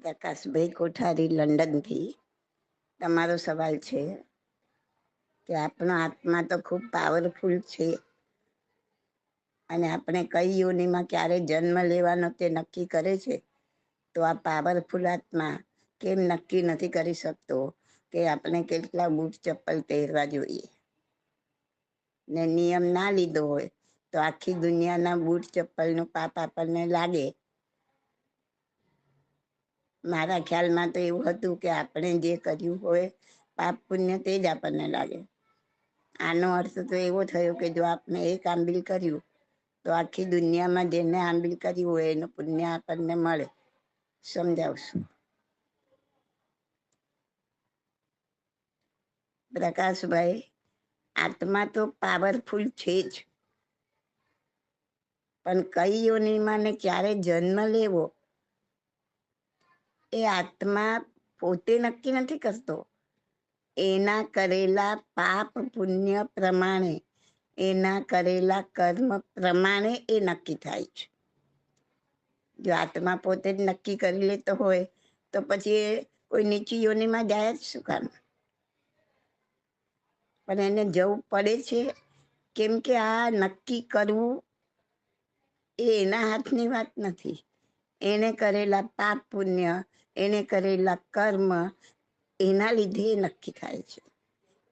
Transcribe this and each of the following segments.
પ્રકાશભાઈ કોઠારી લંડનથી તમારો સવાલ છે કે આપણો આત્મા તો ખૂબ પાવરફુલ છે. અને આપણે કઈ યોનિમાં ક્યારે જન્મ લેવાનો તે નક્કી કરે છે? તો આ પાવરફુલ આત્મા કેમ નક્કી નથી કરી શકતો કે આપણે કેટલા બૂટ ચપ્પલ પહેરવા જોઈએ? ને નિયમ ના લીધો હોય તો આખી દુનિયાના બૂટ ચપ્પલનું પાપ આપણને લાગે મારા ખ્યાલમાં તો એવું હતું કે આપણે જે કર્યું હોય, પાપ પુણ્ય તે જ આપણને લાગે. આનો અર્થ તો એવો થયો કે જો આપણે એક આંબિલ કર્યું, તો આખી દુનિયામાં જેને આંબિલ કર્યું હોય, એનું પુણ્ય આપણને મળે. સમજાવશું? પ્રકાશભાઈ, આત્મા તો પાવરફુલ છે જ. પણ કઈ યોનિમાં ને ક્યારે જન્મ લેવો એ આત્મા પોતે નક્કી નથી કરતો. એના કરેલા પાપ પુણ્ય પ્રમાણે, એના કરેલા કર્મ પ્રમાણે એ નક્કી થાય છે. જો આત્મા પોતે જ નક્કી કરી લેતો હોય, તો પછી એ કોઈ નીચી યોનીમાં જાય જ શું કામ? પણ એને જવું પડે છે, કેમ કે આ નક્કી કરવું એ એના હાથની વાત નથી. એને કરેલા પાપ પુણ્ય એને કરેલા કર્મ એના લીધે નક્કી થાય છે.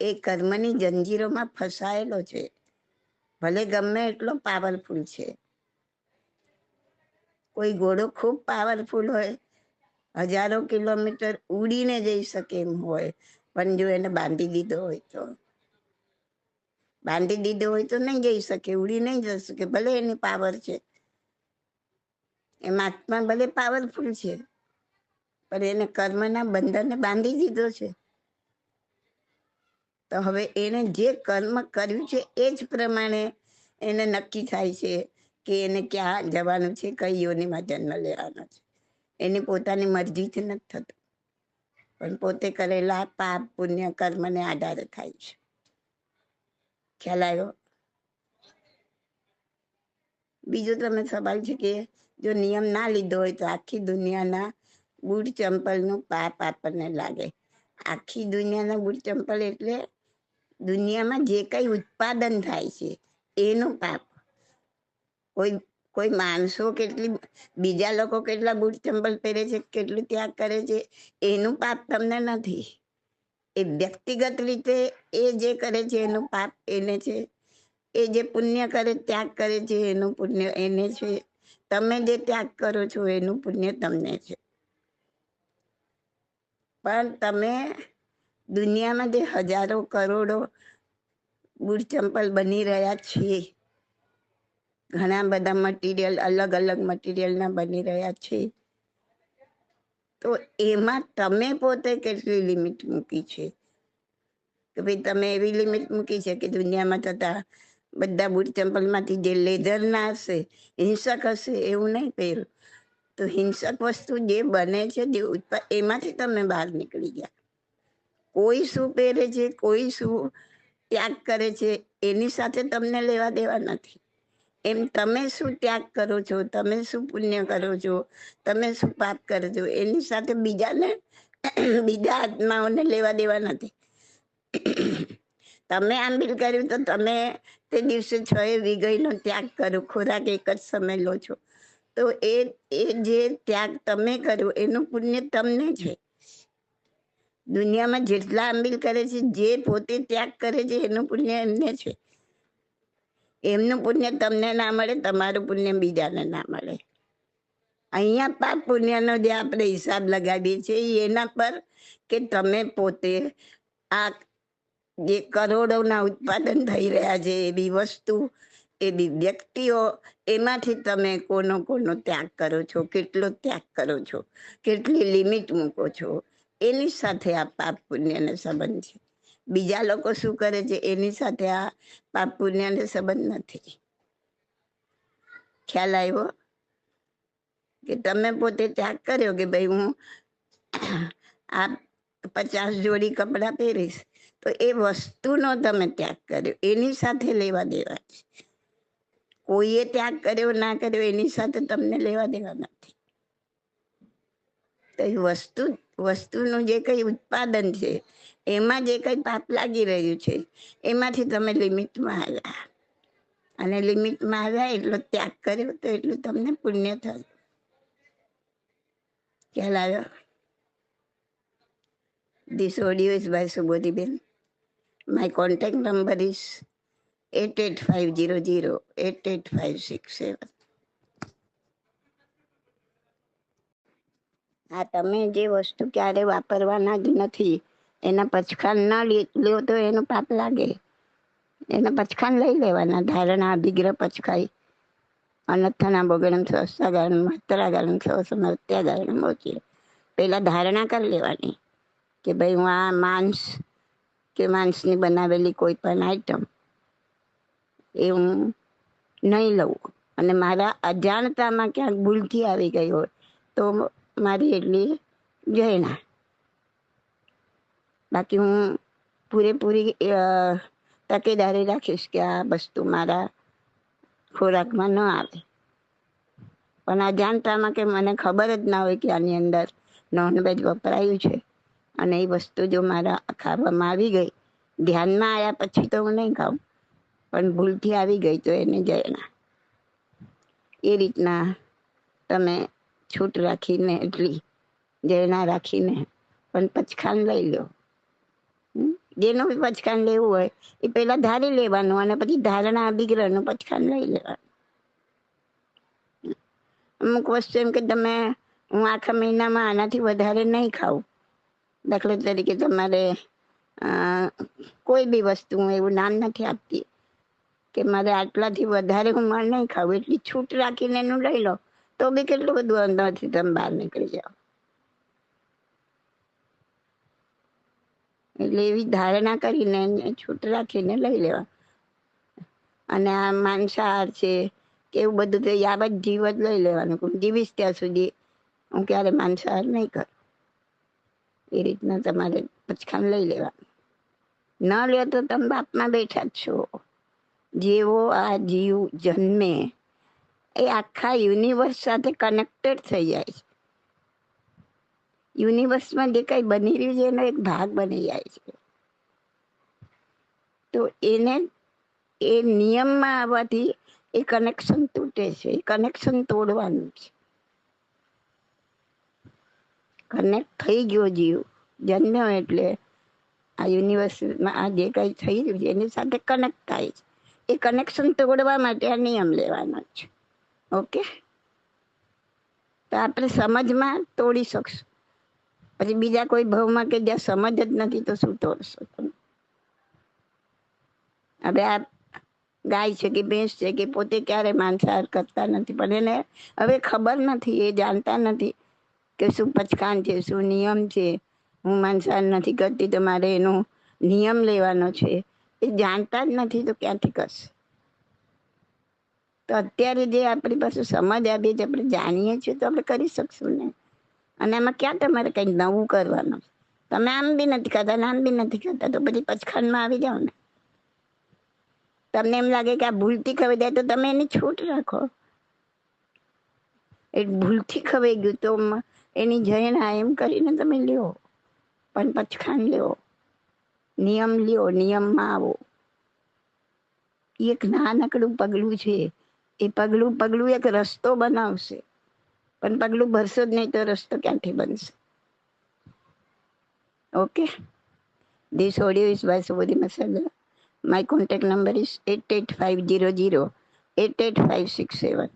એ કર્મની જંજીરોમાં ફસાયેલો છે. ભલે ગમે એટલો પાવરફુલ છે. કોઈ ઘોડો ખૂબ પાવરફુલ હોય, હજારો કિલોમીટર ઉડીને જઈ શકે એમ હોય, પણ જો એને બાંધી દીધો હોય તો. બાંધી દીધો હોય તો નહીં જઈ શકે, ઉડી નહીં જઈ શકે, ભલે એની પાવર છે. એમ આત્મા ભલે પાવરફુલ છે પણ એને કર્મના બંધનને બાંધી દીધો છે. તો હવે એને જે કર્મ કર્યું છે એ જ પ્રમાણે એને નક્કી થાય છે કે એને ક્યાં જવાનું છે, કઈ યોનિમાં જન્મ લેવાનો છે. એની પોતાની મરજીથી નથી થતું. પણ પોતે કરેલા પાપ, પુણ્ય કર્મને આધારે થાય છે. ખ્યાલ આવ્યો? બીજો તમે સવાલ છે કે જો નિયમ ના લીધો હોય તો આખી દુનિયાના બૂટ ચંપલનું પાપ આપણને લાગે. આખી દુનિયાના બૂટ ચંપલ એટલે દુનિયામાં જે કઈ ઉત્પાદન થાય છે, એનું પાપ. કોઈ કોઈ માણસો કેટલી, બીજા લોકો કેટલા બુટ ચંપલ પહેરે છે, કેટલું ત્યાગ કરે છે, એનું પાપ તમને નથી. એ વ્યક્તિગત રીતે એ જે કરે છે, એનું પાપ એને છે. એ જે પુણ્ય કરે, ત્યાગ કરે છે, એનું પુણ્ય એને છે. તમે જે ત્યાગ કરો છો, એનું પુણ્ય તમને છે. પણ તમે દુનિયામાં જે હજારો કરોડો બૂટ ચંપલ બની રહ્યા છે ઘણા બધા મટીરિયલ અલગ અલગ મટીરિયલના બની રહ્યા છે, તો એમાં તમે પોતે કેટલી લિમિટ મૂકી છે? કે ભાઈ તમે એવી લિમિટ મૂકી છે કે દુનિયામાં થતા બધા બુટ ચંપલમાંથી જે લેધરના હશે, હિંસક હશે એવું નહીં પહેરું તો હિંસક વસ્તુ જે બને છે જે એમાંથી તમે બહાર નીકળી ગયા. કોઈ શું પહેરે છે, કોઈ શું ત્યાગ કરે છે, એની સાથે તમને લેવા દેવા નથી. એમ તમે શું ત્યાગ કરો છો, તમે શું પુણ્ય કરો છો, તમે શું પાપ કરો છો, એની સાથે બીજાને, બીજા આત્માઓને લેવા દેવા નથી. તમે આંબીલ કર્યું તો તમે તે દિવસે છ એ વિગયનો ત્યાગ કરો, ખોરાક એક જ સમય લો છો. તો એ એ જે ત્યાગ તમે કર્યો, એનું પુણ્ય તમને છે. દુનિયામાં જેટલા આંબિલ કરે છે, જે પોતે ત્યાગ કરે છે, એનું પુણ્ય એમને છે. એમનું પુણ્ય તમને ના મળે, તમારું પુણ્ય બીજાને ના મળે. અહીંયા પાપ પુણ્યનો જે આપણે હિસાબ લગાવીએ છીએ, એના પર કે તમે પોતે આ જે કરોડોના ઉત્પાદન થઈ રહ્યા છે, એવી વસ્તુ એવી વ્યક્તિઓ, એમાંથી તમે કોનો કોનો ત્યાગ કરો છો, કેટલો ત્યાગ કરો છો, કેટલી લિમિટ મૂકો છો, એની સાથે આ પાપ પુણ્યને સંબંધ છે. બીજા લોકો શું કરે છે, એની સાથે આ પાપ પુણ્યને સંબંધ નથી. ખ્યાલ આવ્યો? કે તમે પોતે ત્યાગ કર્યો કે ભાઈ હું આ પચાસ જોડી કપડાં પહેરીશ, તો એ વસ્તુનો તમે ત્યાગ કર્યો, એની સાથે લેવા દેવા છે. કોઈએ ત્યાગ કર્યો, ના કર્યો, એની સાથે તમને લેવા દેવા નથી. તો એ વસ્તુ, વસ્તુનું જે કંઈ ઉત્પાદન છે, એમાં જે કંઈ પાપ લાગી રહ્યું છે, એમાંથી તમે લિમિટમાં આવ્યા. અને લિમિટમાં આવ્યા એટલો ત્યાગ કર્યો તો એટલું તમને પુણ્ય થયું. ખ્યાલ આવ્યો? This audio is by Subodhiben. My contact number is 88500 88567. આ તમે જે વસ્તુ ક્યારે વાપરવાના જ નથી, એના પચખાન ન લો તો એનું પાપ લાગે એના પચખાન લઈ લેવાના, ધારણા, અભિગ્રહ પચખાઈ અનથના બગડમ સ્વસ્થા ગારણ માત્રા ગારણ સ્વસમ અત્યાગારણ મોચી પેલા ધારણા કરી લેવાની કે ભાઈ હું આ માંસ, કે માંસની બનાવેલી કોઈ પણ આઈટમ એ હું નહીં લઉં. અને મારા અજાણતામાં ક્યાંક ભૂલથી આવી ગઈ હોય, તો મારી એટલી જયના બાકી હું પૂરેપૂરી તકેદારી રાખીશ કે આ વસ્તુ મારા ખોરાકમાં ન આવે. પણ અજાણતામાં કે મને ખબર જ ના હોય કે આની અંદર નોનવેજ વપરાયું છે. અને એ વસ્તુ જો મારા ખાવામાં આવી ગઈ, ધ્યાનમાં આવ્યા પછી તો હું નહીં ખાઉં. પણ ભૂલથી આવી ગઈ તો એને જયના એ રીતના તમે છૂટ રાખીને એટલી જયણા રાખીને પણ પચખાન લઈ લો. જેનું બી પચખાન લેવું હોય, એ પહેલા ધારી લેવાનું અને પછી ધારણા અભિગ્રહનું પચખાન લઈ લેવાનું. અમુક વસ્તુ એમ કે તમે, હું આખા મહિનામાં આનાથી વધારે નહીં ખાઉં. દાખલા તરીકે તમારે કોઈ બી વસ્તુ હું એવું નામ નથી આપતી. કે મારે આટલાથી વધારે હું માર નહીં ખાવું એટલી છૂટ રાખીને એનું લઈ લો, તો બી કેટલું બધું અંદરથી તમે બહાર નીકળી જાઓ. એટલે એવી ધારણા કરીને છૂટ રાખીને લઈ લેવા. અને આ માંસાહાર છે કે એવું બધું તો યાવત જીવ જ લઈ લેવાનું. હું જીવીશ ત્યાં સુધી હું ક્યારે માંસાહાર નહીં કરું. એ રીતના તમારે પચખાન લઈ લેવાનું. ન લે તો તમે બાપમાં બેઠા જ છો. જેવો આ જીવ જન્મે, એ આખા યુનિવર્સ સાથે કનેક્ટેડ થઈ જાય છે. યુનિવર્સમાં જે કંઈ બની રહ્યું છે, એનો એક ભાગ બની જાય છે. તો એને, એ નિયમમાં આવવાથી એ કનેક્શન તૂટે છે, એ કનેક્શન તોડવાનું છે. કનેક્ટ થઈ ગયો જીવ, જન્મ્યો એટલે આ યુનિવર્સમાં આ જે કંઈ થઈ રહ્યું છે, એની સાથે કનેક્ટ થાય છે. એ કનેક્શન તોડવા માટે આ નિયમ લેવાનો છે ઓકે તો આપણે સમજમાં તોડી શકશું. પછી બીજા કોઈ ભાવમાં કે જ્યાં સમજ જ નથી તો શું તોડશો તમે? હવે આ ગાય છે કે ભેંસ છે કે પોતે ક્યારે માંસાહાર કરતા નથી, પણ એને હવે ખબર નથી, એ જાણતા નથી કે શું પચકાન છે, શું નિયમ છે. હું માંસાહાર નથી કરતી તો મારે એનો નિયમ લેવાનો છે. એ જાણતા જ નથી તો ક્યાંથી કરશે? તો અત્યારે જે આપણી પાસે સમજ આવી છે, આપણે જાણીએ છીએ, તો આપણે કરી શકશું ને. અને એમાં ક્યાં તમારે કંઈક નવું કરવાનું? તમે આમ બી નથી કરતા આમ બી નથી કરતા તો પછી પચખંડમાં આવી જાઓ ને. તમને એમ લાગે કે આ ભૂલથી ખવાઈ જાય, તો તમે એની છૂટ રાખો. એ ભૂલથી ખવાઈ ગયું તો એની જૈન એમ કરીને તમે લ્યો. પણ પચખાન લ્યો. નિયમ લ્યો, નિયમમાં આવો. એક નાનકડું પગલું છે. એ પગલું પગલું એક રસ્તો બનાવશે. પણ પગલું ભરશો જ નહીં તો રસ્તો ક્યાંથી બનશે? Okay? This audio is by Subodhi Masala my contact number is eight eight five zero zero eight eight five six seven